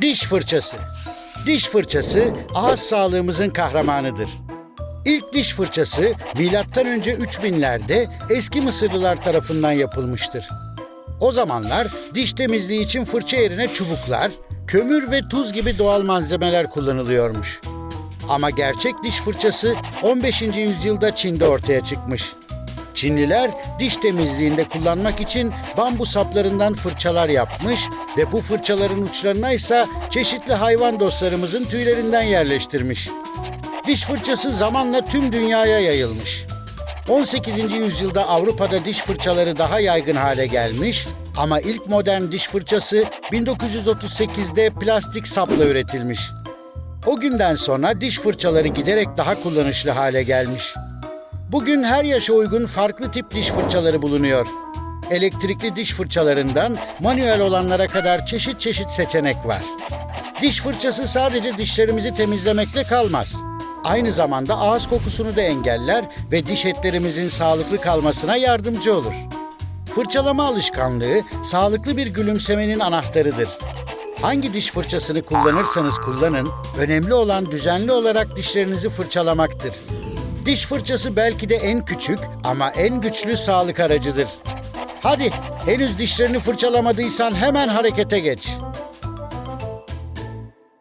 Diş fırçası. Diş fırçası ağız sağlığımızın kahramanıdır. İlk diş fırçası M.Ö. 3000'lerde eski Mısırlılar tarafından yapılmıştır. O zamanlar diş temizliği için fırça yerine çubuklar, kömür ve tuz gibi doğal malzemeler kullanılıyormuş. Ama gerçek diş fırçası 15. yüzyılda Çin'de ortaya çıkmış. Çinliler diş temizliğinde kullanmak için bambu saplarından fırçalar yapmış ve bu fırçaların uçlarına ise çeşitli hayvan dostlarımızın tüylerinden yerleştirmiş. Diş fırçası zamanla tüm dünyaya yayılmış. 18. yüzyılda Avrupa'da diş fırçaları daha yaygın hale gelmiş ama ilk modern diş fırçası 1938'de plastik sapla üretilmiş. O günden sonra diş fırçaları giderek daha kullanışlı hale gelmiş. Bugün her yaşa uygun farklı tip diş fırçaları bulunuyor. Elektrikli diş fırçalarından manuel olanlara kadar çeşit çeşit seçenek var. Diş fırçası sadece dişlerimizi temizlemekle kalmaz. Aynı zamanda ağız kokusunu da engeller ve diş etlerimizin sağlıklı kalmasına yardımcı olur. Fırçalama alışkanlığı sağlıklı bir gülümsemenin anahtarıdır. Hangi diş fırçasını kullanırsanız kullanın, önemli olan düzenli olarak dişlerinizi fırçalamaktır. Diş fırçası belki de en küçük ama en güçlü sağlık aracıdır. Hadi henüz dişlerini fırçalamadıysan hemen harekete geç.